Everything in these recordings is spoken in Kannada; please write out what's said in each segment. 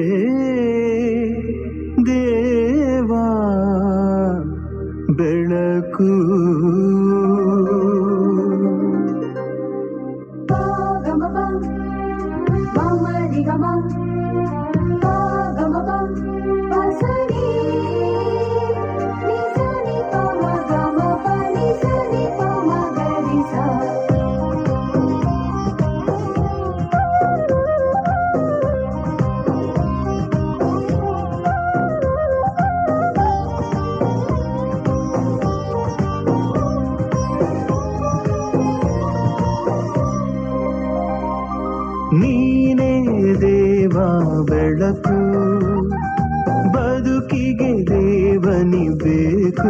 ದೇವಾ ಬದುಕಿಗೆ ದೇವನಿ ಬೇಕು.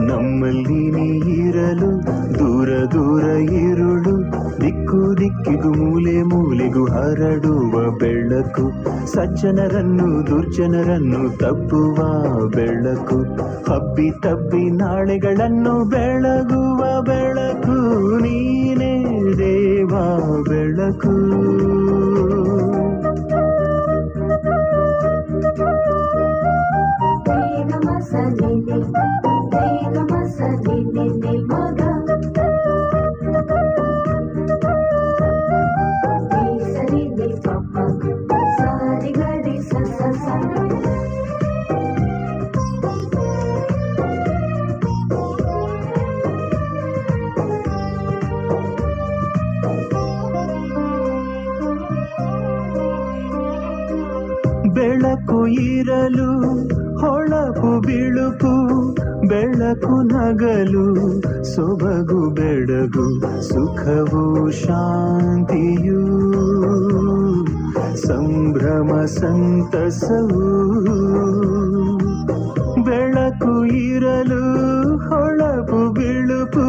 ನಮ್ಮಲ್ಲಿ ನೀರಲು ದೂರ ದೂರ ಇರುಳು. ದಿಕ್ಕು ದಿಕ್ಕಿಗೂ ಮೂಲೆ ಮೂಲೆಗೂ ಹರಡುವ ಬೆಳಕು. ಸಜ್ಜನರನ್ನು ದುರ್ಜನರನ್ನು ತಪ್ಪುವ ಬೆಳಕು. ಹಬ್ಬಿ ತಬ್ಬಿ ನಾಳೆಗಳನ್ನು ಬೆಳಗುವ ಬೆಳಕು. ನೀನೇ ದೇವಾ ಬೆಳಕು. ಇರಲು, ಹೊಳಪು ಬಿಳುಪು, ಬೆಳಕು ನಗಲು, ಸೊಬಗು ಬೆಡಗು, ಸುಖವು ಶಾಂತಿಯು, ಸಂಭ್ರಮ ಸಂತಸವು. ಬೆಳಕು ಇರಲು, ಹೊಳಪು ಬಿಳುಪು,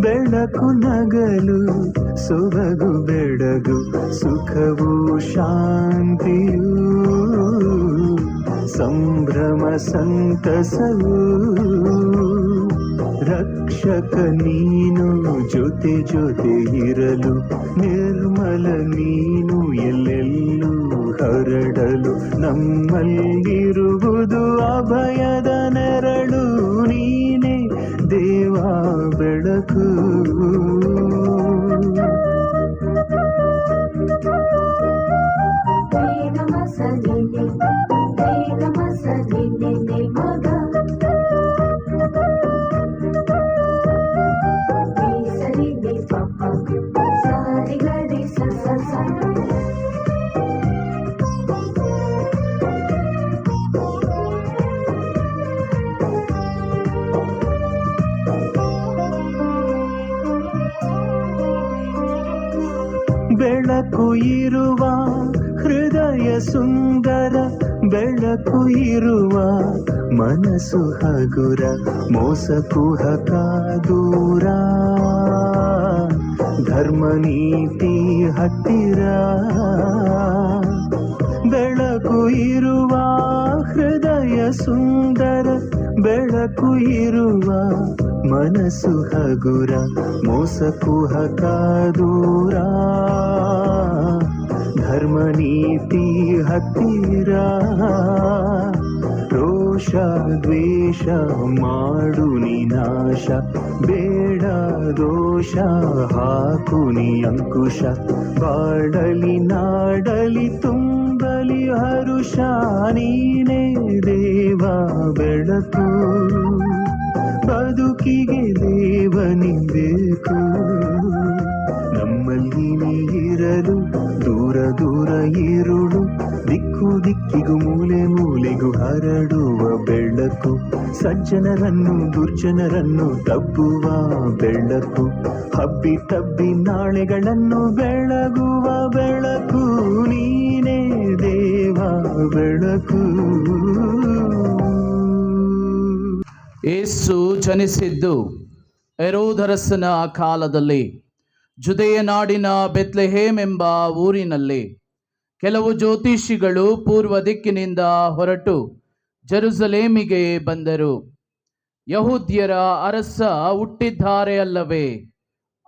ಬೆಳಕು ನಗಲು, ಸೊಬಗು ಬೆಡಗು, ಸುಖವು ಶಾಂತಿಯು. ಸಂಭ್ರಮ ಸಂತಸವು. ರಕ್ಷಕ ನೀನು, ಜೊತೆ ಜೊತೆ ಇರಲು. ನಿರ್ಮಲ ನೀನು, ಎಲ್ಲೆಲ್ಲೂ ಹರಡಲು. ನಮ್ಮಲ್ಲಿರುವುದು ಅಭಯದ ನೆರಳು. ನೀನೇ ದೇವಾ ಬೆಳಕು. ಬೆಳಕು ಇರುವ ಹೃದಯ ಸುಂದರ ಬೆಳಕು ಇರುವ ಮನಸ್ಸು ಹಗುರ ಮೋಸ ಕುಹಕ ದೂರ ಧರ್ಮ ನೀತಿ ಹತ್ತಿರ. ಬೆಳಕು ಇರುವ ಹೃದಯ ಸುಂದರ, ಬೆಳಕು ಇರುವ ಮನಸ್ಸು ಹಗುರ ಮೋಸ ಕುಹಕ ಧರ್ಮ ನೀತಿ ಹತ್ತಿರ. ರೋಷ, ದ್ವೇಷ ಮಾಡು ನಿನಾಶ. ಬೇಡ, ದೋಷ ಹಾಕು ನೀ ಅಂಕುಶ. ಬಾಡಲಿ, ನಾಡಲಿ, ತುಂಬಲಿ ಹರುಷ ನೀನೇ ದೇವ ಬೆಳಕು. ಬದುಕಿಗೆ ದೇವನಿ ನಮ್ಮಲ್ಲಿ ದೂರ ದೂರ ಇರುಳು ದಿಕ್ಕು ದಿಕ್ಕಿಗೂ ಮೂಲೆ ಮೂಲೆಗೂ ಹರಡುವ ಬೆಳಕು, ಸಜ್ಜನರನ್ನು ದುರ್ಜನರನ್ನು ತಬ್ಬುವ ಬೆಳಕು, ಹಬ್ಬಿ ತಬ್ಬಿ ನಾಳೆಗಳನ್ನು ಬೆಳಗುವ ಬೆಳಕು, ನೀನೇ ದೇವ ಬೆಳಕು. ಏಸು ಜನಿಸಿದ್ದು ಎರೋಧರಸನ ಕಾಲದಲ್ಲಿ. ಜುದೆಯ ನಾಡಿನ ಬೆತ್ಲೆಹೇಮ್ ಎಂಬ ಊರಿನಲ್ಲಿ ಕೆಲವು ಜ್ಯೋತಿಷಿಗಳು ಪೂರ್ವ ದಿಕ್ಕಿನಿಂದ ಹೊರಟು ಜರುಸಲೇಮಿಗೆ ಬಂದರು. ಯಹೂದ್ಯರ ಅರಸ ಹುಟ್ಟಿದ್ದಾರೆ ಅಲ್ಲವೇ?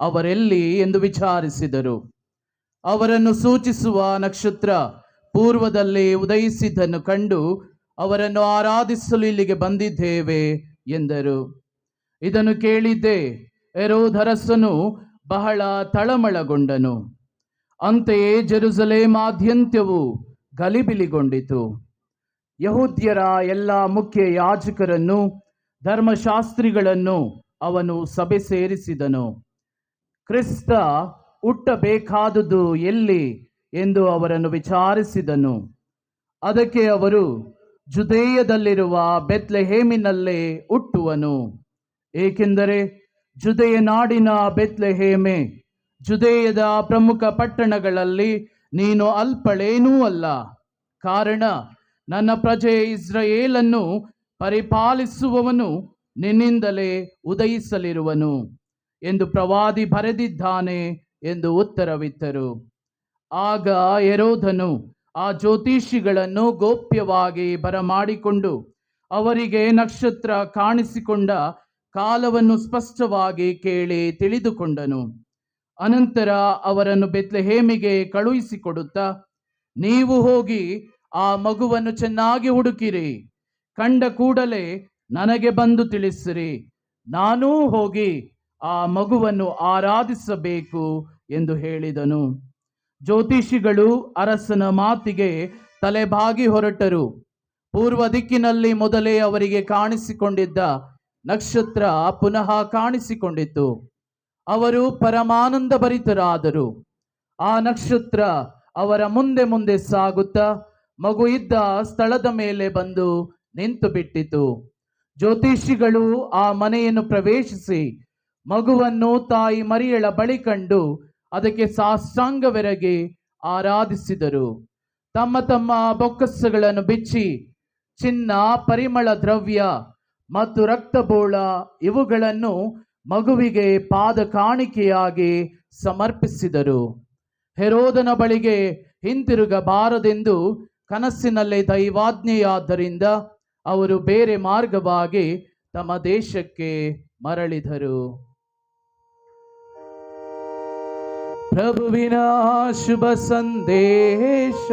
ಅವರೆಲ್ಲಿ ಎಂದು ವಿಚಾರಿಸಿದರು. ಅವರನ್ನು ಸೂಚಿಸುವ ನಕ್ಷತ್ರ ಪೂರ್ವದಲ್ಲಿ ಉದಯಿಸಿದ್ದನ್ನು ಕಂಡು ಅವರನ್ನು ಆರಾಧಿಸಲು ಇಲ್ಲಿಗೆ ಬಂದಿದ್ದೇವೆ ಎಂದರು. ಇದನ್ನು ಕೇಳಿದ್ದೆ ಎರೋಧರಸನು ಬಹಳ ತಳಮಳಗೊಂಡನು. ಅಂತೆಯೇ ಜೆರುಸಲೇಮಾದ್ಯಂತ್ಯವು ಗಲಿಬಿಲಿಗೊಂಡಿತು. ಯಹೂದ್ಯರ ಎಲ್ಲ ಮುಖ್ಯ ಯಾಜಕರನ್ನು, ಧರ್ಮಶಾಸ್ತ್ರಿಗಳನ್ನು ಅವನು ಸಭೆ ಸೇರಿಸಿದನು. ಕ್ರಿಸ್ತ ಹುಟ್ಟಬೇಕಾದುದು ಎಲ್ಲಿ ಎಂದು ಅವರನ್ನು ವಿಚಾರಿಸಿದನು. ಅದಕ್ಕೆ ಅವರು ಜುದೇಯದಲ್ಲಿರುವ ಬೆತ್ಲೆಹೇಮಿನಲ್ಲೇ ಹುಟ್ಟುವನು. ಏಕೆಂದರೆ ಜುದೆಯ ನಾಡಿನ ಬೆತ್ಲೆಹೇಮೆ, ಜುದೇಯದ ಪ್ರಮುಖ ಪಟ್ಟಣಗಳಲ್ಲಿ ನೀನು ಅಲ್ಪಳೇನೂ ಅಲ್ಲ. ಕಾರಣ, ನನ್ನ ಪ್ರಜೆ ಇಸ್ರಯೇಲನ್ನು ಪರಿಪಾಲಿಸುವವನು ನಿನ್ನಿಂದಲೇ ಉದಯಿಸಲಿರುವನು ಎಂದು ಪ್ರವಾದಿ ಬರೆದಿದ್ದಾನೆ ಎಂದು ಉತ್ತರವಿತ್ತರು. ಆಗ ಯರೋಧನು ಆ ಜ್ಯೋತಿಷಿಗಳನ್ನು ಗೋಪ್ಯವಾಗಿ ಬರಮಾಡಿಕೊಂಡು ಅವರಿಗೆ ನಕ್ಷತ್ರ ಕಾಣಿಸಿಕೊಂಡ ಕಾಲವನ್ನು ಸ್ಪಷ್ಟವಾಗಿ ಕೇಳಿ ತಿಳಿದುಕೊಂಡನು. ಅನಂತರ ಅವರನ್ನು ಬೆತ್ಲೆಹೇಮಿಗೆ ಕಳುಹಿಸಿಕೊಡುತ್ತಾ, ನೀವು ಹೋಗಿ ಆ ಮಗುವನ್ನು ಚೆನ್ನಾಗಿ ಹುಡುಕಿರಿ. ಕಂಡ ಕೂಡಲೇ ನನಗೆ ಬಂದು ತಿಳಿಸಿರಿ. ನಾನೂ ಹೋಗಿ ಆ ಮಗುವನ್ನು ಆರಾಧಿಸಬೇಕು ಎಂದು ಹೇಳಿದನು. ಜ್ಯೋತಿಷಿಗಳು ಅರಸನ ಮಾತಿಗೆ ತಲೆಬಾಗಿ ಹೊರಟರು. ಪೂರ್ವ ದಿಕ್ಕಿನಲ್ಲಿ ಮೊದಲೇ ಅವರಿಗೆ ಕಾಣಿಸಿಕೊಂಡಿದ್ದ ನಕ್ಷತ್ರ ಪುನಃ ಕಾಣಿಸಿಕೊಂಡಿತು. ಅವರು ಪರಮಾನಂದ ಭರಿತರಾದರು ಆ ನಕ್ಷತ್ರ ಅವರ ಮುಂದೆ ಮುಂದೆ ಸಾಗುತ್ತಾ ಮಗು ಇದ್ದ ಸ್ಥಳದ ಮೇಲೆ ಬಂದು ನಿಂತು ಬಿಟ್ಟಿತು. ಜ್ಯೋತಿಷಿಗಳು ಆ ಮನೆಯನ್ನು ಪ್ರವೇಶಿಸಿ ಮಗುವನ್ನು ತಾಯಿ ಮರಿಯಳ ಬಳಿ ಕಂಡು ಅದಕ್ಕೆ ಸಾಷ್ಟಾಂಗವೆರಗಿ ಆರಾಧಿಸಿದರು. ತಮ್ಮ ತಮ್ಮ ಬೊಕ್ಕಸಗಳನ್ನು ಬಿಚ್ಚಿ, ಚಿನ್ನ, ಪರಿಮಳ ದ್ರವ್ಯ ಮತ್ತು ರಕ್ತಬೋಳ ಇವುಗಳನ್ನು ಮಗುವಿಗೆ ಪಾದ ಕಾಣಿಕೆಯಾಗಿ ಸಮರ್ಪಿಸಿದರು. ಹೆರೋದನ ಬಳಿಗೆ ಹಿಂತಿರುಗಬಾರದೆಂದು ಕನಸಿನಲ್ಲಿ ದೈವಾಜ್ಞೆಯಾದ್ದರಿಂದ ಅವರು ಬೇರೆ ಮಾರ್ಗವಾಗಿ ತಮ್ಮ ದೇಶಕ್ಕೆ ಮರಳಿದರು. ಪ್ರಭುವಿನ ಶುಭ ಸಂದೇಶ.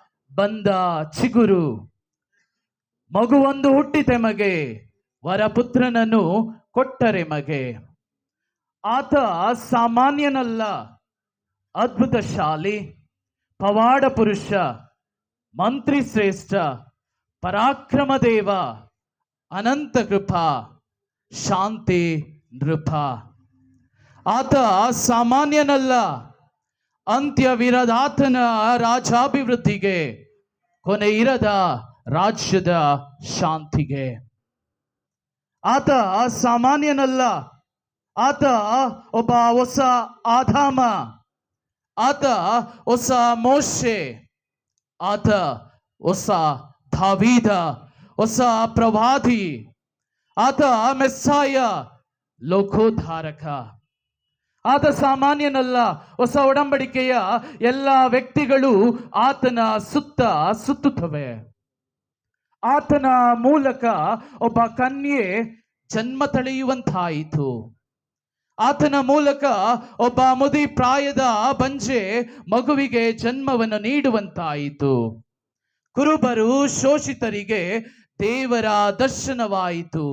ಬಂದ ಚಿಗುರು. ಮಗುವೊಂದು ಹುಟ್ಟಿತೆ ಮಗೆ, ವರಪುತ್ರನನ್ನು ಕೊಟ್ಟರೆ ಮಗೆ. ಆತ ಸಾಮಾನ್ಯನಲ್ಲ ಅದ್ಭುತ ಶಾಲಿ ಪವಾಡ ಪುರುಷ, ಮಂತ್ರಿ ಶ್ರೇಷ್ಠ, ಪರಾಕ್ರಮ ದೇವ, ಅನಂತ ಕೃಪಾ, ಶಾಂತಿ ನೃಪ. ಆತ ಸಾಮಾನ್ಯನಲ್ಲ, ಅಂತ್ಯವಿರದಾತನ ರಾಜಾಭಿವೃದ್ಧಿಗೆ ಕೊನೆ ಇರದ ರಾಜ್ಯದ ಶಾಂತಿಗೆ. ಆತ ಸಾಮಾನ್ಯನಲ್ಲ, ಆತ ಒಬ್ಬ ಹೊಸ ಆಧಾಮ ಆತ ಹೊಸ ಮೋಶೆ, ಆತ ಹೊಸ ಧಾವೀದ ಹೊಸ ಪ್ರವಾದಿ, ಆತ ಮೆಸ್ಸಾಯ ಲೋಕೋದ್ಧಾರಕ. ಆತ ಸಾಮಾನ್ಯನಲ್ಲ, ಹೊಸ ಒಡಂಬಡಿಕೆಯ ಎಲ್ಲ ವ್ಯಕ್ತಿಗಳು ಆತನ ಸುತ್ತ ಸುತ್ತುತ್ತವೆ. ಆತನ ಮೂಲಕ ಒಬ್ಬ ಕನ್ಯೆ ಜನ್ಮ ತಳೆಯುವಂತಾಯಿತು. ಆತನ ಮೂಲಕ ಒಬ್ಬ ಮುದಿ ಪ್ರಾಯದ ಬಂಜೆ ಮಗುವಿಗೆ ಜನ್ಮವನ್ನು ನೀಡುವಂತಾಯಿತು. ಕುರುಬರು ಶೋಷಿತರಿಗೆ ದೇವರ ದರ್ಶನವಾಯಿತು.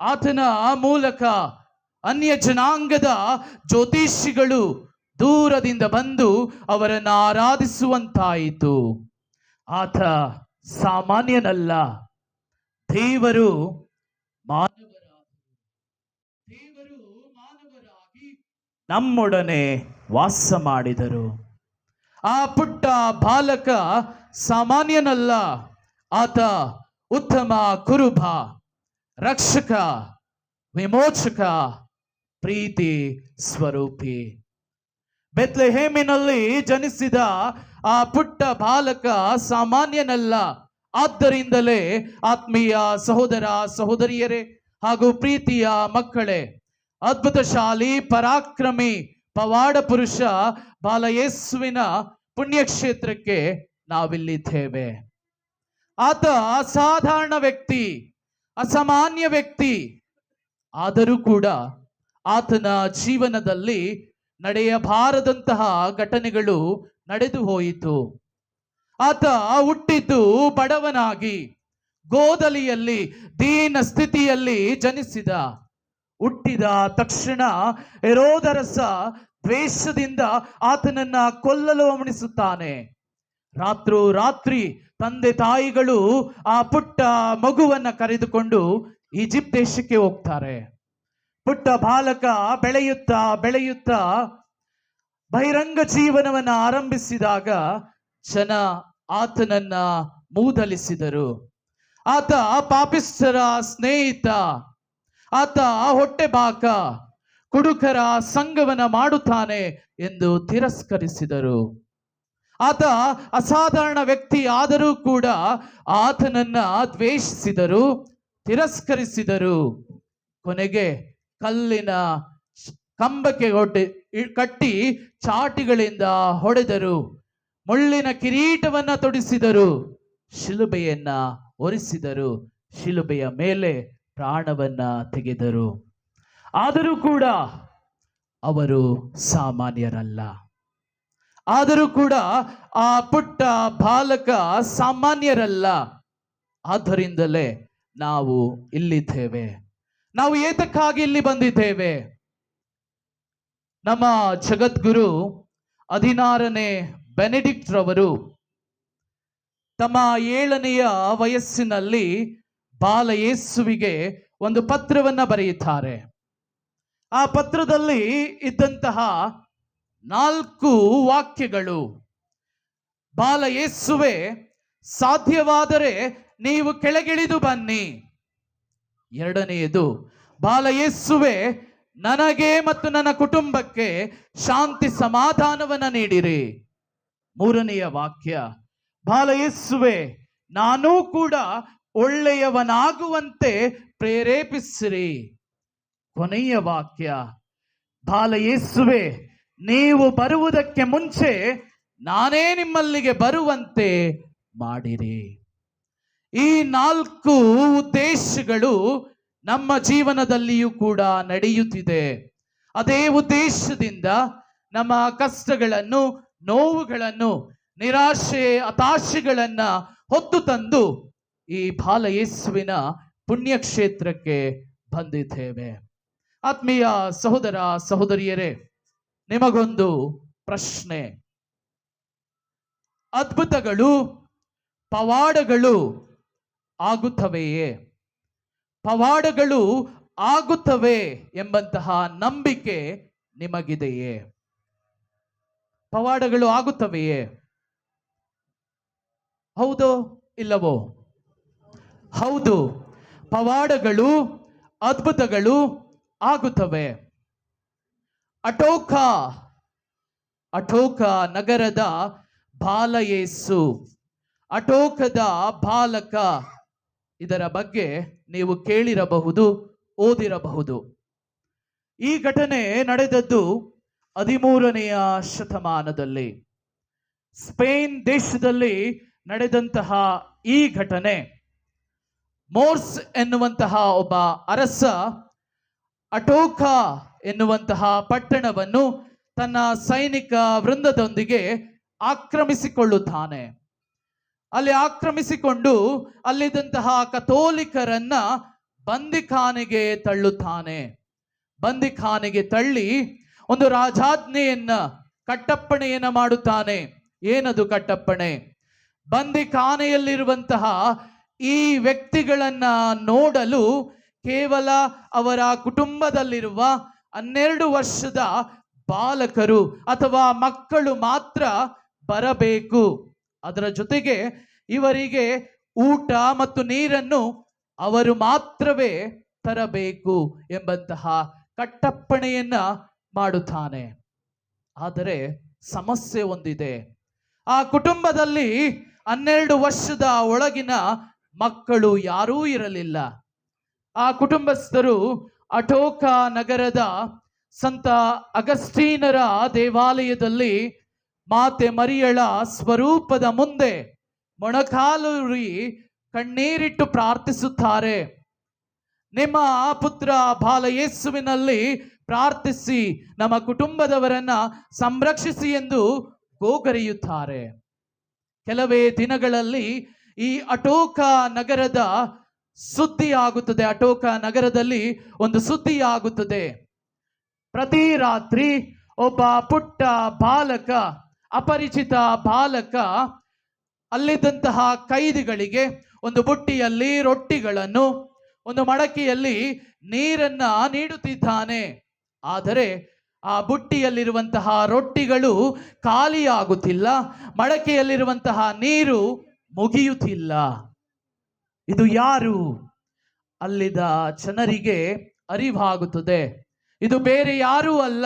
ಆತನ ಮೂಲಕ ಅನ್ಯ ಜನಾಂಗದ ಜ್ಯೋತಿಷಿಗಳು ದೂರದಿಂದ ಬಂದು ಅವರನ್ನು ಆರಾಧಿಸುವಂತಾಯಿತು. ಆತ ಸಾಮಾನ್ಯನಲ್ಲ, ದೇವರು ದೇವರು ಮಾನವರಾಗಿ ನಮ್ಮೊಡನೆ ವಾಸ ಮಾಡಿದರು. ಆ ಪುಟ್ಟ ಬಾಲಕ ಸಾಮಾನ್ಯನಲ್ಲ, ಆತ ಉತ್ತಮ ಕುರುಬ, ರಕ್ಷಕ, ವಿಮೋಚಕ ಪ್ರೀತಿ ಸ್ವರೂಪಿ. ಬೆತ್ಲೆಹೇಮಿನಲ್ಲಿ ಜನಿಸಿದ ಆ ಪುಟ್ಟ ಬಾಲಕ ಸಾಮಾನ್ಯನಲ್ಲ. ಆದ್ದರಿಂದಲೇ ಆತ್ಮೀಯ ಸಹೋದರ ಸಹೋದರಿಯರೇ ಹಾಗೂ ಪ್ರೀತಿಯ ಮಕ್ಕಳೇ ಅದ್ಭುತ ಶಾಲಿ ಪರಾಕ್ರಮಿ ಪವಾಡ ಪುರುಷ ಬಾಲಯೇಸುವಿನ ಪುಣ್ಯಕ್ಷೇತ್ರಕ್ಕೆ ನಾವಿಲ್ಲಿದ್ದೇವೆ. ಆತ ಅಸಾಧಾರಣ ವ್ಯಕ್ತಿ, ಅಸಾಮಾನ್ಯ ವ್ಯಕ್ತಿ, ಆದರೂ ಕೂಡ ಆತನ ಜೀವನದಲ್ಲಿ ನಡೆಯಬಾರದಂತಹ ಘಟನೆಗಳು ನಡೆದು ಹೋಯಿತು. ಆತ ಹುಟ್ಟಿದ್ದು ಬಡವನಾಗಿ, ಗೋದಲಿಯಲ್ಲಿ, ದೀನ ಸ್ಥಿತಿಯಲ್ಲಿ ಜನಿಸಿದ. ಹುಟ್ಟಿದ ತಕ್ಷಣ ಎರೋದರಸ ದ್ವೇಷದಿಂದ ಆತನನ್ನ ಕೊಲ್ಲಲು ಅವಣಿಸುತ್ತಾನೆ ರಾತ್ರೋ ರಾತ್ರಿ ತಂದೆ ತಾಯಿಗಳು ಆ ಪುಟ್ಟ ಮಗುವನ್ನ ಕರೆದುಕೊಂಡು ಈಜಿಪ್ಟ್ ದೇಶಕ್ಕೆ ಹೋಗ್ತಾರೆ. ಪುಟ್ಟ ಬಾಲಕ ಬೆಳೆಯುತ್ತಾ ಬೆಳೆಯುತ್ತಾ ಬಹಿರಂಗ ಜೀವನವನ್ನ ಆರಂಭಿಸಿದಾಗ ಜನ ಆತನನ್ನ ಮೂದಲಿಸಿದರು. ಆತ ಪಾಪಿಸ್ಟರ ಸ್ನೇಹಿತ, ಆತ ಹೊಟ್ಟೆ ಬಾಕ, ಕುಡುಕರ ಸಂಗವನ ಮಾಡುತ್ತಾನೆ ಎಂದು ತಿರಸ್ಕರಿಸಿದರು. ಆತ ಅಸಾಧಾರಣ ವ್ಯಕ್ತಿ ಆದರೂ ಕೂಡ ಆತನನ್ನ ದ್ವೇಷಿಸಿದರು, ತಿರಸ್ಕರಿಸಿದರು. ಕೊನೆಗೆ ಕಲ್ಲಿನ ಕಂಬಕ್ಕೆ ಹೊಟ್ಟೆ ಕಟ್ಟಿ ಚಾಟಿಗಳಿಂದ ಹೊಡೆದರು. ಮುಳ್ಳಿನ ಕಿರೀಟವನ್ನ ತೊಡಿಸಿದರು. ಶಿಲುಬೆಯನ್ನ ಒರೆಸಿದರು. ಶಿಲುಬೆಯ ಮೇಲೆ ಪ್ರಾಣವನ್ನ ತೆಗೆದರು. ಆದರೂ ಕೂಡ ಅವರು ಸಾಮಾನ್ಯರಲ್ಲ. ಆದರೂ ಕೂಡ ಆ ಪುಟ್ಟ ಬಾಲಕ ಸಾಮಾನ್ಯರಲ್ಲ. ಆದ್ದರಿಂದಲೇ ನಾವು ಇಲ್ಲಿದ್ದೇವೆ. ನಾವು ಏತಕ್ಕಾಗಿ ಇಲ್ಲಿ ಬಂದಿದ್ದೇವೆ? ನಮ್ಮ ಜಗದ್ಗುರು ಹದಿನಾರನೇ ಬೆನೆಡಿಕ್ಟ್ ರವರು ತಮ್ಮ ಏಳನೆಯ ವಯಸ್ಸಿನಲ್ಲಿ ಬಾಲಯೇಸುವಿಗೆ ಒಂದು ಪತ್ರವನ್ನ ಬರೆಯುತ್ತಾರೆ. ಆ ಪತ್ರದಲ್ಲಿ ಇದ್ದಂತಹ ನಾಲ್ಕು ವಾಕ್ಯಗಳು. ಬಾಲಯೇಸುವೆ ಸಾಧ್ಯವಾದರೆ ನೀವು ಕೆಳಗಿಳಿದು ಬನ್ನಿ. ಎರಡನೆಯದು ಬಾಲಯೇಸುವೆ ನನಗೆ ಮತ್ತು ನನ್ನ ಕುಟುಂಬಕ್ಕೆ ಶಾಂತಿ ಸಮಾಧಾನವನ್ನ ನೀಡಿರಿ. ಮೂರನೆಯ ವಾಕ್ಯ ಬಾಲಯೇಸುವೆ ನಾನೂ ಕೂಡ ಒಳ್ಳೆಯವನಾಗುವಂತೆ ಪ್ರೇರೇಪಿಸಿರಿ. ಕೊನೆಯ ವಾಕ್ಯ ಬಾಲಯೇಸುವೆ ನೀವು ಬರುವುದಕ್ಕೆ ಮುಂಚೆ ನಾನೇ ನಿಮ್ಮಲ್ಲಿಗೆ ಬರುವಂತೆ ಮಾಡಿರಿ. ಈ ನಾಲ್ಕು ಉದ್ದೇಶಗಳು ನಮ್ಮ ಜೀವನದಲ್ಲಿಯೂ ಕೂಡ ನಡೆಯುತ್ತಿದೆ. ಅದೇ ಉದ್ದೇಶದಿಂದ ನಮ್ಮ ಕಷ್ಟಗಳನ್ನು, ನೋವುಗಳನ್ನು, ನಿರಾಶೆ, ಹತಾಶೆಗಳನ್ನ ಹೊತ್ತು ತಂದು ಈ ಬಾಲಯೇಸುವಿನ ಪುಣ್ಯಕ್ಷೇತ್ರಕ್ಕೆ ಬಂದಿದ್ದೇವೆ. ಆತ್ಮೀಯ ಸಹೋದರ, ಸಹೋದರಿಯರೇ, ನಿಮಗೊಂದು ಪ್ರಶ್ನೆ. ಅದ್ಭುತಗಳು, ಪವಾಡಗಳು ಆಗುತ್ತವೆಯೇ? ಪವಾಡಗಳು ಆಗುತ್ತವೆ ಎಂಬಂತಹ ನಂಬಿಕೆ ನಿಮಗಿದೆಯೇ? ಪವಾಡಗಳು ಆಗುತ್ತವೆಯೇ? ಹೌದೋ ಇಲ್ಲವೋ? ಹೌದು, ಪವಾಡಗಳು, ಅದ್ಭುತಗಳು ಆಗುತ್ತವೆ. ಅಟೋಕ ಅಟೋಕ ನಗರದ ಬಾಲಯೇಸು, ಅಟೋಕದ ಬಾಲಕ ಇದರ ಬಗ್ಗೆ ನೀವು ಕೇಳಿರಬಹುದು, ಓದಿರಬಹುದು. ಈ ಘಟನೆ ನಡೆದದ್ದು ಹದಿಮೂರನೆಯ ಶತಮಾನದಲ್ಲಿ. ಸ್ಪೇನ್ ದೇಶದಲ್ಲಿ ನಡೆದಂತಹ ಈ ಘಟನೆ, ಮೋರ್ಸ್ ಎನ್ನುವಂತಹ ಒಬ್ಬ ಅರಸ, ಅಟೋಕ ಎನ್ನುವಂತಹ ಪಟ್ಟಣವನ್ನು ತನ್ನ ಸೈನಿಕ ವೃಂದದೊಂದಿಗೆ ಆಕ್ರಮಿಸಿಕೊಳ್ಳುತ್ತಾನೆ. ಅಲ್ಲಿ ಆಕ್ರಮಿಸಿಕೊಂಡು ಅಲ್ಲಿದ್ದಂತಹ ಕಥೋಲಿಕರನ್ನ ಬಂದಿಖಾನೆಗೆ ತಳ್ಳುತ್ತಾನೆ. ಬಂದಿಖಾನೆಗೆ ತಳ್ಳಿ ಒಂದು ರಾಜಾಜ್ಞೆಯನ್ನ, ಕಟ್ಟಪ್ಪಣೆಯನ್ನ ಮಾಡುತ್ತಾನೆ. ಏನದು ಕಟ್ಟಪ್ಪಣೆ? ಬಂದಿಖಾನೆಯಲ್ಲಿರುವಂತಹ ಈ ವ್ಯಕ್ತಿಗಳನ್ನ ನೋಡಲು ಕೇವಲ ಅವರ ಕುಟುಂಬದಲ್ಲಿರುವ ಹನ್ನೆರಡು ವರ್ಷದ ಬಾಲಕರು ಅಥವಾ ಮಕ್ಕಳು ಮಾತ್ರ ಬರಬೇಕು. ಅದರ ಜೊತೆಗೆ ಇವರಿಗೆ ಊಟ ಮತ್ತು ನೀರನ್ನು ಅವರು ಮಾತ್ರವೇ ತರಬೇಕು ಎಂಬಂತಹ ಕಟ್ಟಪ್ಪಣೆಯನ್ನ ಮಾಡುತ್ತಾನೆ. ಆದರೆ ಸಮಸ್ಯೆ ಒಂದಿದೆ. ಆ ಕುಟುಂಬದಲ್ಲಿ ಹನ್ನೆರಡು ವರ್ಷದ ಒಳಗಿನ ಮಕ್ಕಳು ಯಾರೂ ಇರಲಿಲ್ಲ. ಆ ಕುಟುಂಬಸ್ಥರು ಅಟೋಕ ನಗರದ ಸಂತ ಅಗಸ್ಟೀನರ ದೇವಾಲಯದಲ್ಲಿ ಮಾತೆ ಮರಿಯಳ ಸ್ವರೂಪದ ಮುಂದೆ ಮೊಣಕಾಲೂರಿ ಕಣ್ಣೀರಿಟ್ಟು ಪ್ರಾರ್ಥಿಸುತ್ತಾರೆ. ನಿಮ್ಮ ಆ ಪುತ್ರ ಬಾಲಯೇಸುವಿನಲ್ಲಿ ಪ್ರಾರ್ಥಿಸಿ, ನಮ್ಮ ಕುಟುಂಬದವರನ್ನ ಸಂರಕ್ಷಿಸಿ ಎಂದು ಗೋಗರೆಯುತ್ತಾರೆ. ಕೆಲವೇ ದಿನಗಳಲ್ಲಿ ಈ ಅಟೋಕ ನಗರದ ಸುದ್ದಿಯಾಗುತ್ತದೆ. ಅಟೋಕ ನಗರದಲ್ಲಿ ಒಂದು ಸುದ್ದಿಯಾಗುತ್ತದೆ. ಪ್ರತಿ ರಾತ್ರಿ ಒಬ್ಬ ಪುಟ್ಟ ಬಾಲಕ ಅಪರಿಚಿತ ಬಾಲಕ ಅಲ್ಲಿದ್ದಂತಹ ಕೈದಿಗಳಿಗೆ ಒಂದು ಬುಟ್ಟಿಯಲ್ಲಿ ರೊಟ್ಟಿಗಳನ್ನು, ಒಂದು ಮಡಕೆಯಲ್ಲಿ ನೀರನ್ನ ನೀಡುತ್ತಿದ್ದಾನೆ. ಆದರೆ ಆ ಬುಟ್ಟಿಯಲ್ಲಿರುವಂತಹ ರೊಟ್ಟಿಗಳು ಖಾಲಿಯಾಗುತ್ತಿಲ್ಲ, ಮಡಕೆಯಲ್ಲಿರುವಂತಹ ನೀರು ಮುಗಿಯುತ್ತಿಲ್ಲ. ಇದು ಯಾರು? ಅಲ್ಲಿದ ಜನರಿಗೆ ಅರಿವಾಗುತ್ತದೆ. ಇದು ಬೇರೆ ಯಾರೂ ಅಲ್ಲ,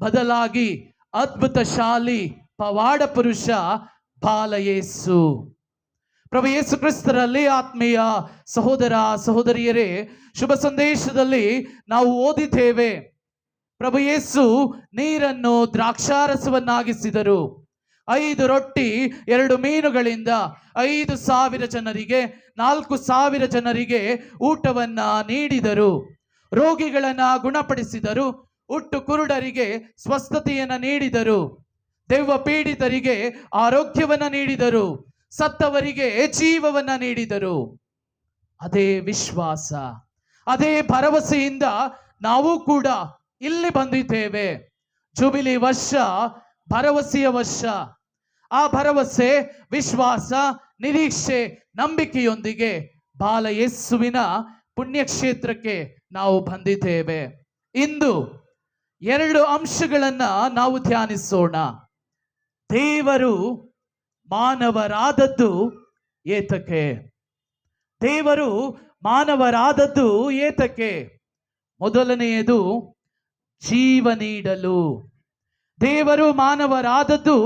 ಬದಲಾಗಿ ಅದ್ಭುತಶಾಲಿ ಪವಾಡ ಪುರುಷ ಬಾಲಯೇಸು ಪ್ರಭು ಯೇಸು ಕ್ರಿಸ್ತರಲ್ಲಿ ಆತ್ಮೀಯ ಸಹೋದರ ಸಹೋದರಿಯರೇ, ಶುಭ ಸಂದೇಶದಲ್ಲಿ ನಾವು ಓದಿದ್ದೇವೆ. ಪ್ರಭು ಯೇಸು ನೀರನ್ನು ದ್ರಾಕ್ಷಾರಸವನ್ನಾಗಿಸಿದರು. ಐದು ರೊಟ್ಟಿ, ಎರಡು ಮೀನುಗಳಿಂದ ಐದು ಸಾವಿರ ಜನರಿಗೆ, ನಾಲ್ಕು ಸಾವಿರ ಜನರಿಗೆ ಊಟವನ್ನ ನೀಡಿದರು. ರೋಗಿಗಳನ್ನ ಗುಣಪಡಿಸಿದರು. ಹುಟ್ಟು ಕುರುಡರಿಗೆ ಸ್ವಸ್ಥತೆಯನ್ನು ನೀಡಿದರು. ದೆವ್ವ ಪೀಡಿತರಿಗೆ ಆರೋಗ್ಯವನ್ನ ನೀಡಿದರು, ಸತ್ತವರಿಗೆ ಜೀವವನ್ನ ನೀಡಿದರು. ಅದೇ ವಿಶ್ವಾಸ, ಅದೇ ಭರವಸೆಯಿಂದ ನಾವು ಕೂಡ ಇಲ್ಲಿ ಬಂದಿದ್ದೇವೆ. ಜುಬಿಲಿ ವರ್ಷ ಭರವಸೆಯ ವರ್ಷ. ಆ ಭರವಸೆ, ವಿಶ್ವಾಸ, ನಿರೀಕ್ಷೆ, ನಂಬಿಕೆಯೊಂದಿಗೆ ಬಾಲ ಯೇಸುವಿನ ಪುಣ್ಯಕ್ಷೇತ್ರಕ್ಕೆ ನಾವು ಬಂದಿದ್ದೇವೆ. ಇಂದು ಎರಡು ಅಂಶಗಳನ್ನ ನಾವು ಧ್ಯಾನಿಸೋಣ. ದೇವರು ಮಾನವರಾದದ್ದು ಏತಕ್ಕೆ? ದೇವರು ಮಾನವರಾದದ್ದು ಏತಕ್ಕೆ? ಮೊದಲನೆಯದು ಜೀವ ನೀಡಲು ದೇವರು ಮಾನವರಾದದ್ದು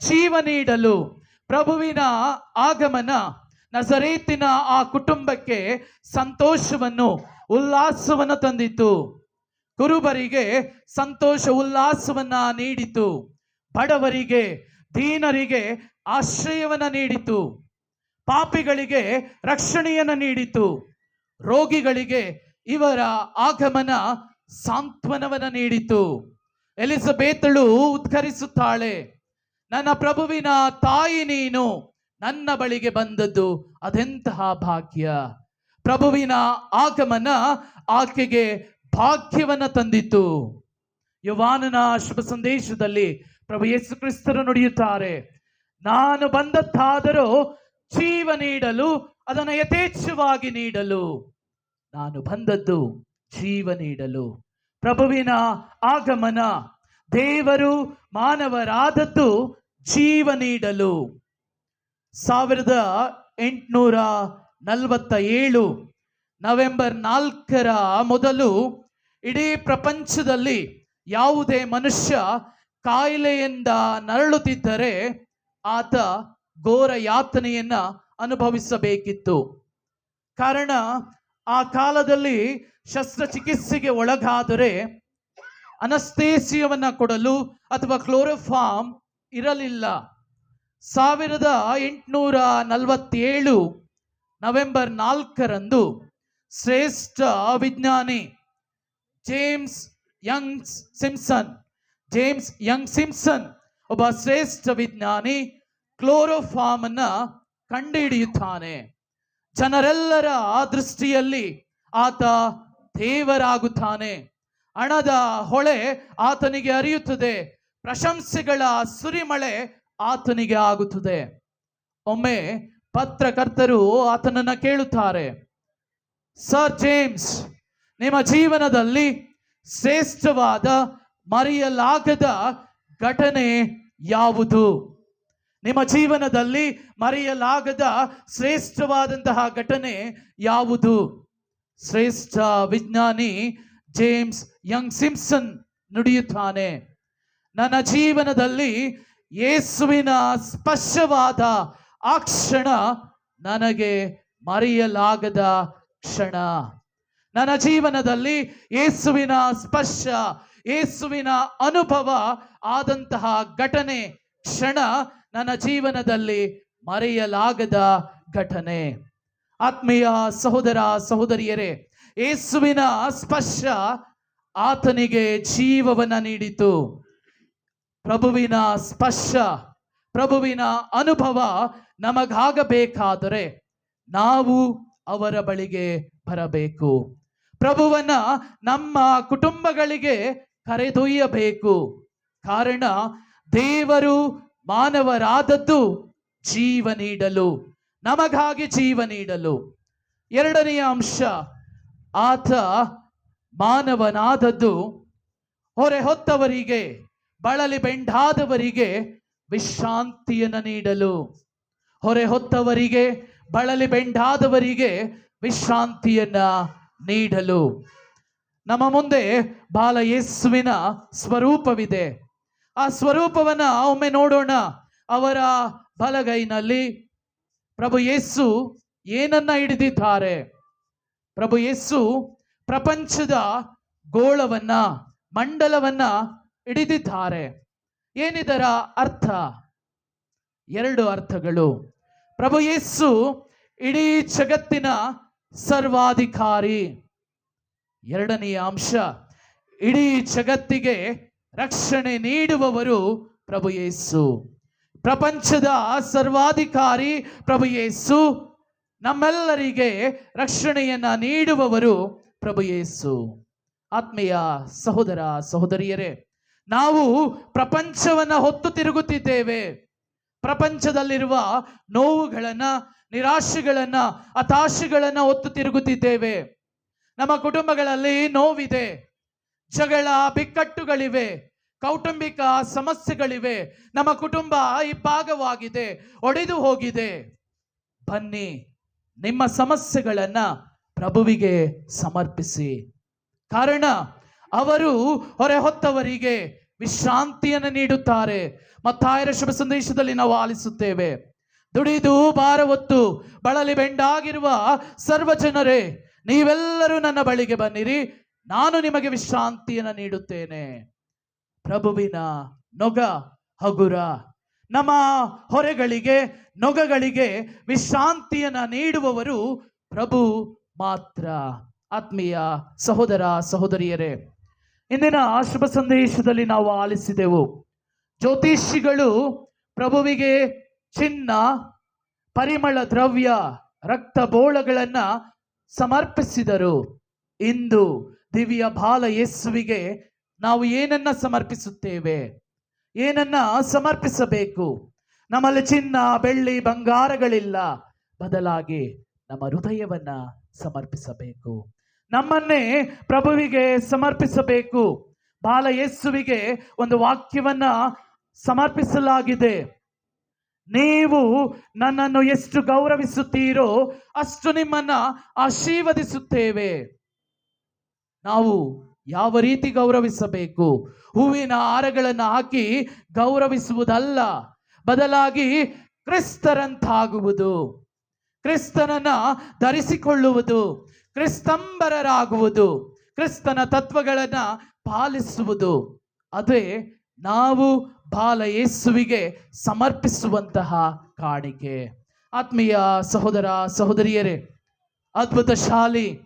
ಜೀವ ನೀಡಲು ಪ್ರಭುವಿನ ಆಗಮನ ನಸರೇತಿನ ಆ ಕುಟುಂಬಕ್ಕೆ ಸಂತೋಷವನ್ನು, ಉಲ್ಲಾಸವನ್ನು ತಂದಿತು ಕುರುಬರಿಗೆ ಸಂತೋಷ, ಉಲ್ಲಾಸವನ್ನ ನೀಡಿತು ಬಡವರಿಗೆ, ದೀನರಿಗೆ ಆಶ್ರಯವನ್ನು ನೀಡಿತು. ಪಾಪಿಗಳಿಗೆ ರಕ್ಷಣೆಯನ್ನ ನೀಡಿತು. ರೋಗಿಗಳಿಗೆ ಇವರ ಆಗಮನ ಸಾಂತ್ವನವನ್ನ ನೀಡಿತು. ಎಲಿಸಬೇತಳು ಉದ್ಘರಿಸುತ್ತಾಳೆ ನನ್ನ ಪ್ರಭುವಿನ ತಾಯಿ ನೀನು ನನ್ನ ಬಳಿಗೆ ಬಂದದ್ದು ಅದೆಂತಹ ಭಾಗ್ಯ? ಪ್ರಭುವಿನ ಆಗಮನ ಆಕೆಗೆ ಭಾಗ್ಯವನ್ನ ತಂದಿತು. ಯುವಾನನ ಶುಭ ಸಂದೇಶದಲ್ಲಿ ಪ್ರಭು ಯೇಸು ಕ್ರಿಸ್ತರು ನುಡಿಯುತ್ತಾರೆ, ನಾನು ಬಂದದ್ದಾದರೂ ಜೀವ ನೀಡಲು, ಅದನ್ನು ಯಥೇಚ್ಛವಾಗಿ ನೀಡಲು. ನಾನು ಬಂದದ್ದು ಜೀವ ನೀಡಲು. ಪ್ರಭುವಿನ ಆಗಮನ, ದೇವರು ಮಾನವರಾದದ್ದು ಜೀವ ನೀಡಲು. ಸಾವಿರದ ಎಂಟುನೂರ ನಲವತ್ತ ಏಳು ನವೆಂಬರ್ ನಾಲ್ಕರ ಮೊದಲು ಇಡೀ ಪ್ರಪಂಚದಲ್ಲಿ ಯಾವುದೇ ಮನುಷ್ಯ ಕಾಯಿಲೆಯಿಂದ ನರಳುತ್ತಿದ್ದರೆ ಆತ ಘೋರ ಯಾತನೆಯನ್ನ ಅನುಭವಿಸಬೇಕಿತ್ತು. ಕಾರಣ, ಆ ಕಾಲದಲ್ಲಿ ಶಸ್ತ್ರಚಿಕಿತ್ಸೆಗೆ ಒಳಗಾದರೆ ಅನಸ್ತೇಸಿಯವನ್ನ ಕೊಡಲು ಅಥವಾ ಕ್ಲೋರೋಫಾರ್ಮ್ ಇರಲಿಲ್ಲ. ಸಾವಿರದ ಎಂಟುನೂರ ನಲವತ್ತೇಳು ನವೆಂಬರ್ ನಾಲ್ಕರಂದು ಶ್ರೇಷ್ಠ ವಿಜ್ಞಾನಿ James Young's Simpson James Young Simpson ಒಬ್ಬ ಶ್ರೇಷ್ಠ ವಿಜ್ಞಾನಿ ಕ್ಲೋರೋಫಾರ್ಮ್ ಅನ್ನ ಕಂಡುಹಿಡಿಯುತ್ತಾನೆ. ಜನರೆಲ್ಲರ ದೃಷ್ಟಿಯಲ್ಲಿ ಆತ ದೇವರಾಗುತ್ತಾನೆ. ಹಣದ ಹೊಳೆ ಆತನಿಗೆ ಅರಿಯುತ್ತದೆ. ಪ್ರಶಂಸೆಗಳ ಸುರಿಮಳೆ ಆತನಿಗೆ ಆಗುತ್ತದೆ. ಒಮ್ಮೆ ಪತ್ರಕರ್ತರು ಆತನನ್ನ ಕೇಳುತ್ತಾರೆ. ಸರ್ ಜೇಮ್ಸ್, ನಿಮ್ಮ ಜೀವನದಲ್ಲಿ ಶ್ರೇಷ್ಠವಾದ ಮರೆಯಲಾಗದ ಘಟನೆ ಯಾವುದು? ನಿಮ್ಮ ಜೀವನದಲ್ಲಿ ಮರೆಯಲಾಗದ ಶ್ರೇಷ್ಠವಾದಂತಹ ಘಟನೆ ಯಾವುದು? ಶ್ರೇಷ್ಠ ವಿಜ್ಞಾನಿ ಜೇಮ್ಸ್ ಯಂಗ್ ಸಿಂಪ್ಸನ್ ನುಡಿಯುತ್ತಾನೆ, ನನ್ನ ಜೀವನದಲ್ಲಿ ಯೇಸುವಿನ ಸ್ಪರ್ಶವಾದ ಆ ಕ್ಷಣ ನನಗೆ ಮರೆಯಲಾಗದ ಕ್ಷಣ. ನನ್ನ ಜೀವನದಲ್ಲಿ ಯೇಸುವಿನ ಸ್ಪರ್ಶ ಯೇಸುವಿನ ಅನುಭವ ಆದಂತಹ ಘಟನೆ ಕ್ಷಣ ನನ್ನ ಜೀವನದಲ್ಲಿ ಮರೆಯಲಾಗದ ಘಟನೆ. ಆತ್ಮೀಯ ಸಹೋದರ, ಸಹೋದರಿಯರೇ, ಯೇಸುವಿನ ಸ್ಪರ್ಶ ಆತನಿಗೆ ಜೀವವನ್ನ ನೀಡಿತು. ಪ್ರಭುವಿನ ಸ್ಪರ್ಶ, ಪ್ರಭುವಿನ ಅನುಭವ ನಮಗಾಗಬೇಕಾದರೆ ನಾವು ಅವರ ಬಳಿಗೆ ಬರಬೇಕು. ಪ್ರಭುವನ್ನ ನಮ್ಮ ಕುಟುಂಬಗಳಿಗೆ ಕರೆದೊಯ್ಯಬೇಕು. ಕಾರಣ, ದೇವರು ಮಾನವರಾದದ್ದು ಜೀವ ನೀಡಲು ನಮಗಾಗಿ ಜೀವ ನೀಡಲು ಎರಡನೆಯ ಅಂಶ, ಆತ ಮಾನವನಾದದ್ದು ಹೊರೆ ಹೊತ್ತವರಿಗೆ ಬಳಲಿ ಬೆಂಡಾದವರಿಗೆ ವಿಶ್ರಾಂತಿಯನ್ನು ನೀಡಲು. ಹೊರೆ ಹೊತ್ತವರಿಗೆ ಬಳಲಿ ಬೆಂಡಾದವರಿಗೆ ವಿಶ್ರಾಂತಿಯನ್ನ ನೀಡಲು. ನಮ್ಮ ಮುಂದೆ ಬಾಲ ಯೇಸುವಿನ ಸ್ವರೂಪವಿದೆ. ಆ ಸ್ವರೂಪವನ್ನ ಒಮ್ಮೆ ನೋಡೋಣ. ಅವರ ಬಲಗೈನಲ್ಲಿ ಪ್ರಭು ಯೇಸು ಏನನ್ನ ಹಿಡಿದಿದ್ದಾರೆ? ಪ್ರಭು ಯೇಸು ಪ್ರಪಂಚದ ಗೋಳವನ್ನ, ಮಂಡಲವನ್ನ ಹಿಡಿದಿದ್ದಾರೆ. ಏನಿದರ ಅರ್ಥ? ಎರಡು ಅರ್ಥಗಳು. ಪ್ರಭು ಯೇಸು ಇಡೀ ಜಗತ್ತಿನ ಸರ್ವಾಧಿಕಾರಿ. ಎರಡನೆಯ ಅಂಶ, ಇಡೀ ಜಗತ್ತಿಗೆ ರಕ್ಷಣೆ ನೀಡುವವರು ಪ್ರಭು ಯೇಸು. ಪ್ರಪಂಚದ ಸರ್ವಾಧಿಕಾರಿ ಪ್ರಭು ಯೇಸು. ನಮ್ಮೆಲ್ಲರಿಗೆ ರಕ್ಷಣೆಯನ್ನ ನೀಡುವವರು ಪ್ರಭು ಯೇಸು. ಆತ್ಮೀಯ ಸಹೋದರ, ಸಹೋದರಿಯರೇ, ನಾವು ಪ್ರಪಂಚವನ್ನ ಹೊತ್ತು ತಿರುಗುತ್ತಿದ್ದೇವೆ. ಪ್ರಪಂಚದಲ್ಲಿರುವ ನೋವುಗಳನ್ನ, ನಿರಾಶೆಗಳನ್ನ, ಹತಾಶೆಗಳನ್ನ ಹೊತ್ತು ತಿರುಗುತ್ತಿದ್ದೇವೆ. ನಮ್ಮ ಕುಟುಂಬಗಳಲ್ಲಿ ನೋವಿದೆ, ಜಗಳ, ಬಿಕ್ಕಟ್ಟುಗಳಿವೆ, ಕೌಟುಂಬಿಕ ಸಮಸ್ಯೆಗಳಿವೆ. ನಮ್ಮ ಕುಟುಂಬ ಇಬ್ಬಾಗವಾಗಿದೆ ಒಡೆದು ಹೋಗಿದೆ. ಬನ್ನಿ, ನಿಮ್ಮ ಸಮಸ್ಯೆಗಳನ್ನು ಪ್ರಭುವಿಗೆ ಸಮರ್ಪಿಸಿ. ಕಾರಣ, ಅವರು ಹೊರೆ ಹೊತ್ತವರಿಗೆ ವಿಶ್ರಾಂತಿಯನ್ನು ನೀಡುತ್ತಾರೆ. ಮತ್ತಾಯರ ಶುಭ ಸಂದೇಶದಲ್ಲಿ ನಾವು ಆಲಿಸುತ್ತೇವೆ. ದುಡಿದು, ಭಾರ ಹೊತ್ತು, ಬಳಲಿ ಬೆಂಡಾಗಿರುವ ಸರ್ವ ಜನರೇ ನೀವೆಲ್ಲರೂ ನನ್ನ ಬಳಿಗೆ ಬನ್ನಿರಿ. ನಾನು ನಿಮಗೆ ವಿಶ್ರಾಂತಿಯನ್ನು ನೀಡುತ್ತೇನೆ. ಪ್ರಭುವಿನ ನೊಗ ಹಗುರ, ನಮ್ಮ ಹೊರೆಗಳಿಗೆ, ನೊಗಗಳಿಗೆ ವಿಶ್ರಾಂತಿಯನ್ನು ನೀಡುವವರು ಪ್ರಭು ಮಾತ್ರ. ಆತ್ಮೀಯ ಸಹೋದರ, ಸಹೋದರಿಯರೇ, ಇಂದಿನ ಆಶುಭ ಸಂದೇಶದಲ್ಲಿ ನಾವು ಆಲಿಸಿದೆವು. ಜ್ಯೋತಿಷಿಗಳು ಪ್ರಭುವಿಗೆ ಚಿನ್ನ, ಪರಿಮಳ ದ್ರವ್ಯ, ರಕ್ತ ಬೋಳಗಳನ್ನ ಸಮರ್ಪಿಸಿದರು. ಇಂದು ದಿವ್ಯ ಬಾಲ ಯೇಸುವಿಗೆ ನಾವು ಏನನ್ನ ಸಮರ್ಪಿಸುತ್ತೇವೆ? ಏನನ್ನ ಸಮರ್ಪಿಸಬೇಕು? ನಮ್ಮಲ್ಲಿ ಚಿನ್ನ, ಬೆಳ್ಳಿ, ಬಂಗಾರಗಳಿಲ್ಲ. ಬದಲಾಗಿ ನಮ್ಮ ಹೃದಯವನ್ನ ಸಮರ್ಪಿಸಬೇಕು. ನಮ್ಮನ್ನೇ ಪ್ರಭುವಿಗೆ ಸಮರ್ಪಿಸಬೇಕು. ಬಾಲ ಯೇಸುವಿಗೆ ಒಂದು ವಾಕ್ಯವನ್ನ ಸಮರ್ಪಿಸಲಾಗಿದೆ. ನೀವು ನನ್ನನ್ನು ಎಷ್ಟು ಗೌರವಿಸುತ್ತೀರೋ ಅಷ್ಟು ನಿಮ್ಮನ್ನ ಆಶೀರ್ವದಿಸುತ್ತೇವೆ. ನಾವು ಯಾವ ರೀತಿ ಗೌರವಿಸಬೇಕು? ಹೂವಿನ ಹಾರಗಳನ್ನು ಹಾಕಿ ಗೌರವಿಸುವುದಲ್ಲ, ಬದಲಾಗಿ ಕ್ರಿಸ್ತರಂತಾಗುವುದು. ಕ್ರಿಸ್ತನನ್ನ ಧರಿಸಿಕೊಳ್ಳುವುದು, ಕ್ರಿಸ್ತಂಬರರಾಗುವುದು, ಕ್ರಿಸ್ತನ ತತ್ವಗಳನ್ನ ಪಾಲಿಸುವುದು. ಅದೇ ನಾವು ಬಾಲ ಯೇಸುವಿಗೆ ಸಮರ್ಪಿಸುವಂತಹ ಕಾಣಿಕೆ. ಆತ್ಮೀಯ ಸಹೋದರ, ಸಹೋದರಿಯರೇ ಅದ್ಭುತ ಶಾಲಿ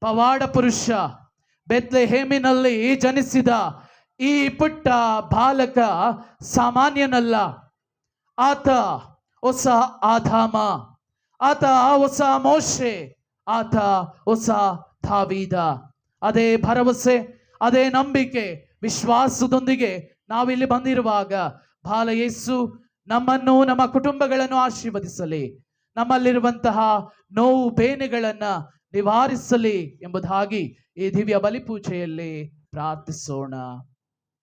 ಪವಾಡ ಪುರುಷ ಬೆತ್ಲೆಹೇಮಿನಲ್ಲಿ ಜನಿಸಿದ ಈ ಪುಟ್ಟ ಬಾಲಕ ಸಾಮಾನ್ಯನಲ್ಲ. ಆತ ಹೊಸ ಆಧಾಮ ಆತ ಹೊಸ ಮೋಶೆ, ಆತ ಹೊಸ ದಾವೀದ. ಅದೇ ಭರವಸೆ, ಅದೇ ನಂಬಿಕೆ, ವಿಶ್ವಾಸದೊಂದಿಗೆ ನಾವಿಲ್ಲಿ ಬಂದಿರುವಾಗ ಬಾಲ ಯೇಸು ನಮ್ಮನ್ನು, ನಮ್ಮ ಕುಟುಂಬಗಳನ್ನು ಆಶೀರ್ವದಿಸಲಿ. ನಮ್ಮಲ್ಲಿರುವಂತಹ ನೋವು, ಬೇನೆಗಳನ್ನ ನಿವಾರಿಸಲಿ ಎಂಬುದಾಗಿ ಈ ದಿವ್ಯ ಬಲಿಪೂಜೆಯಲ್ಲಿ ಪ್ರಾರ್ಥಿಸೋಣ.